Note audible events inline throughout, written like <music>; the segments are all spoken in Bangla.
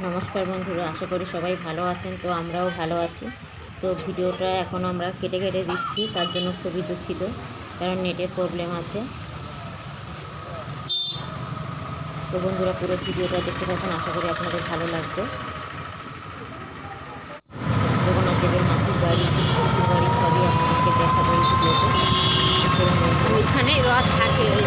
নমস্কার বন্ধুরা, আশা করি সবাই ভালো আছেন, তো আমরাও ভালো আছি। তো ভিডিওটা এখন আমরা কেটে কেটে দিচ্ছি, তার জন্য খুবই দুঃখিত, কারণ নেটের প্রবলেম আছে। তো বন্ধুরা, পুরো ভিডিওটা দেখতে থাকুন, আশা করি আপনাদের ভালো লাগবে। মাসির বাড়ি ওইখানেই রথ থাকে, ওই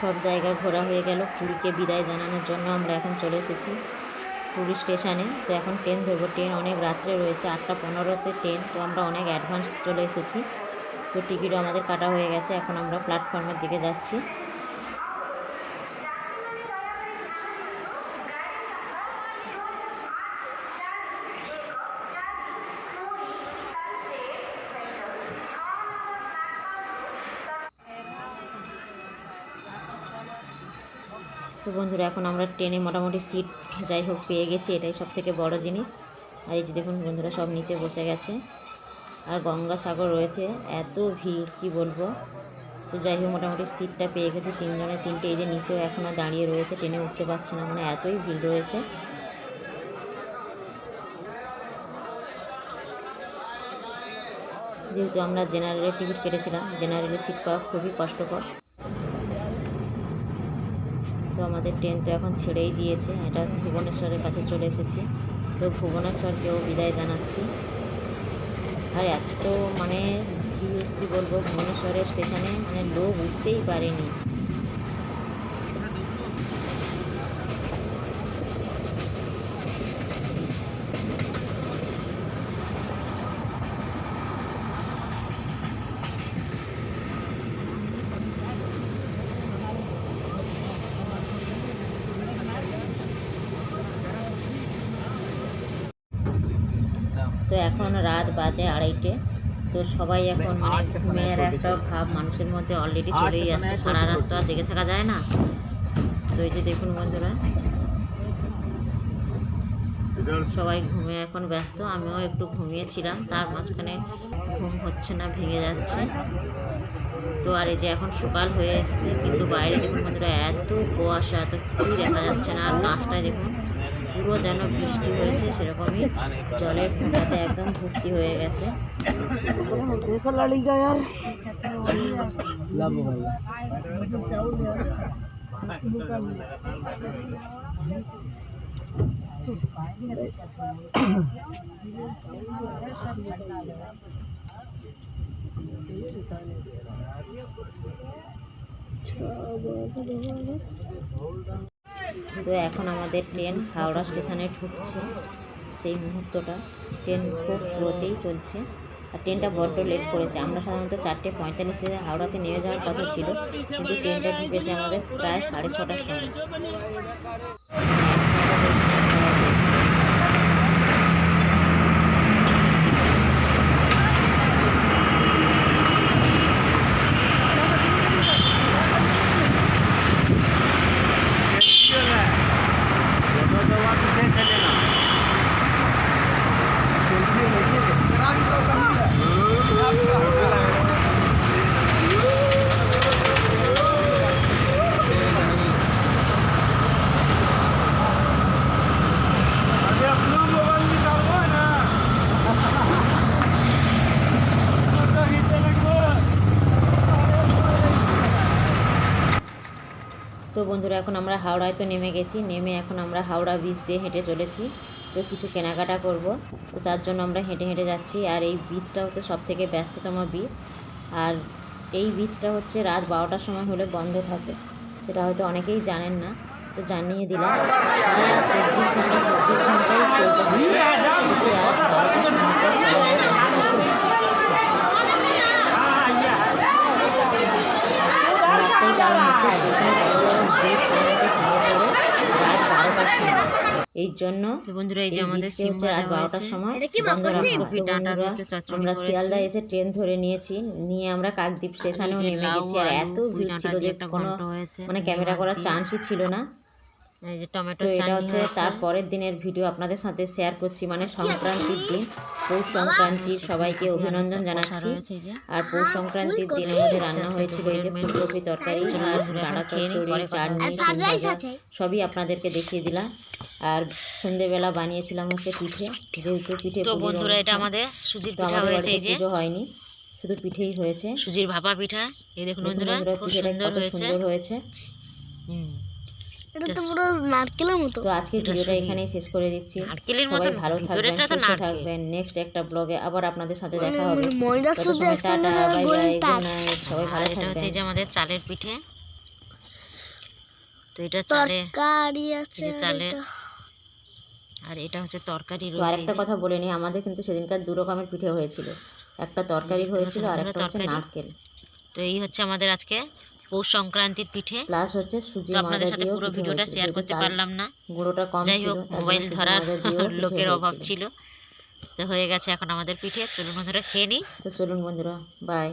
সব জায়গা ঘোরা হয়ে গেল। পুরীকে বিদায় জানানোর জন্য আমরা এখন চলে এসেছি পুরী স্টেশনে। তো এখন ট্রেন ধরবো। ট্রেন অনেক রাত্রে রয়েছে, আটটা পনেরোতে ট্রেন। তো আমরা অনেক অ্যাডভান্স চলে এসেছি। তো টিকিটও আমাদের কাটা হয়ে গেছে। এখন আমরা প্ল্যাটফর্মের দিকে যাচ্ছি। বন্ধুরা, এখন আমরা ট্রেনে মোটামুটি সিট যাই হোক পেয়ে গেছি, এটাই সব থেকে বড় জিনিস। আর এই যে দেখুন বন্ধুরা, সব নিচে বসে গেছে। আর গঙ্গাসাগর রয়েছে, এত ভিড়, কি বলব? তো যাই হোক, মোটামুটি সিটটা পেয়ে গেছে তিনজনে তিনটে, এই যে নিচেও এখনও দাঁড়িয়ে রয়েছে, ট্রেনে উঠতে পারছে না মানে এতই ভিড় রয়েছে। যেহেতু আমরা জেনারেলের টিকিট কেটেছিলাম, জেনারেলের সিট পাওয়া খুবই কষ্টকর তো আমাদের ট্রেন তো এখন ছেড়েই দিয়েছে। এটা ভুবনেশ্বরের কাছে চলে এসেছি। তো ভুবনেশ্বরকেও বিদায় জানাচ্ছি। আর এত মানে কী বলব, ভুবনেশ্বরের স্টেশনে মানে লোক উঠতেই পারেনি। তো এখন রাত বাজে আড়াইটে। তো সবাই এখন মানে ঘুমের একটা ভাব মানুষের মধ্যে অলরেডি চলেই আসছে। সারা রাত তো আর জেগে থাকা যায় না। তো এই যে দেখুন বন্ধুরা। সবাই ঘুমে এখন ব্যস্ত আমিও একটু ঘুমিয়েছিলাম তার মাঝখানে ঘুম হচ্ছে না ভেঙে যাচ্ছে। তো আর এই যে এখন সকাল হয়ে এসছে কিন্তু বাইরে দেখুন বন্ধুরা এত কুয়াশা এত কিছুই দেখা যাচ্ছে না। আর গাছটায় দেখুন পুরো যেন বৃষ্টি হয়েছে সেরকমই জলের ফোঁটাতে একদম ভর্তি হয়ে গেছে कैसा তো এখন আমাদের ট্রেন হাওড়া স্টেশনে ঢুকছে। সেই মুহূর্তটা। ট্রেন খুব স্লোতেই চলছে। আর ট্রেনটা বড্ড লেট করেছে। আমরা সাধারণত চারটে পঁয়তাল্লিশে হাওড়াতে নেমে যাওয়ার কথা ছিল। কিন্তু ট্রেনটা ঢুকেছে আমাদের প্রায় সাড়ে ছটার সময়। বন্ধুরা এখন আমরা হাওড়ায় তো নেমে গেছি। নেমে এখন আমরা হাওড়া ব্রিজ দিয়ে হেঁটে চলেছি। তো কিছু কেনাকাটা করব। তো তার জন্য আমরা হেঁটে হেঁটে যাচ্ছি। আর এই বীজটা হচ্ছে সব থেকে ব্যস্ততম বীজ আর এই বীজটা হচ্ছে রাত বারোটার সময় হলে বন্ধ থাকে। সেটা হয়তো অনেকেই জানেন না। তো জানিয়ে দিলাম। চব্বিশ ঘণ্টা চব্বিশ ঘন্টাই চলতে থাকে কিন্তু রাত বারোটার সময় পর সবাই বন্ধ থাকে। আর একটাই কারণ হচ্ছে যেখানে বড় বড় বীজ সময়তে ভেঙে পড়ে রাত বারোটার সময় এই জন্য বন্ধুরা এই যে আমাদের বারোটার সময়। আমরা শিয়ালদা এসে ট্রেন ধরে নিয়েছি। নিয়ে আমরা কাকদ্বীপ স্টেশনেও নেমে গেছি। আর এত ভিড় ছিল যে একটা কোনো হয়েছে, মানে ক্যামেরা করার। চান্সই ছিল না। যে টমেটো এটা হচ্ছে হয়েছে। তার পরের দিনের ভিডিও আপনাদের সাথে শেয়ার করছি। মানে সংক্রান্তির দিন পৌষ সংক্রান্তির সবাইকে অভিনন্দন জানাচ্ছি। আর পৌষ সংক্রান্তির দিন আমাদের রান্না হয়েছিল এই যে ফুলকপি তরকারি ডাঁটা খেয়ে চচ্চড়ি চাটনি? সবই আপনাদেরকে দেখিয়ে দিলাম। আর সন্ধেবেলা বানিয়েছিলাম হচ্ছে পিঠে যেহেতু পিঠে তো বন্ধুরা এটা আমাদের সুজির পিঠা হয়েছে এই যে। পুজো হয়নি শুধু পিঠেই হয়েছে। সুজির ভাপা পিঠা। এই দেখুন বন্ধুরা খুব সুন্দর হয়েছে। সুন্দর হয়েছে। হুম। এটা তো পুরো নারকেলের মতো। তো আজকের এটা ভিডিওটা এখানেই শেষ করে দিচ্ছি। নারকেলের মতন ভালো থাকবেন তো সুস্থ নারকেল। থাকবেন। নেক্সট একটা ব্লগে আবার আপনাদের সাথে দেখা হবে। মানে ময়দা সুজি একসঙ্গে গোল তার সবাই ভালো এটা হচ্ছে যে আমাদের চালের পিঠে। তো এটা চালে তরকারি আছে চালে আর এটা হচ্ছে তরকারি রয়েছে আরেকটা কথা বলে নিই আমাদের কিন্তু সেদিনকার দু রকমের পিঠে হয়েছিল। একটা তরকারি হয়েছিল আর একটা হচ্ছে তরকারি? নারকেল। তো এই হচ্ছে আমাদের আজকে পৌষ সংক্রান্তির পিঠে। প্লাস হচ্ছে সুজি আপনাদের সাথে পুরো ভিডিওটা শেয়ার করতে পারলাম না। গুঁড়োটা কম যাই হোক মোবাইল ধরার <laughs> লোকের অভাব ছিল। তো হয়ে গেছে এখন আমাদের পিঠে। চলুন বন্ধুরা খেয়ে নিই। তো চলুন বন্ধুরা বাই.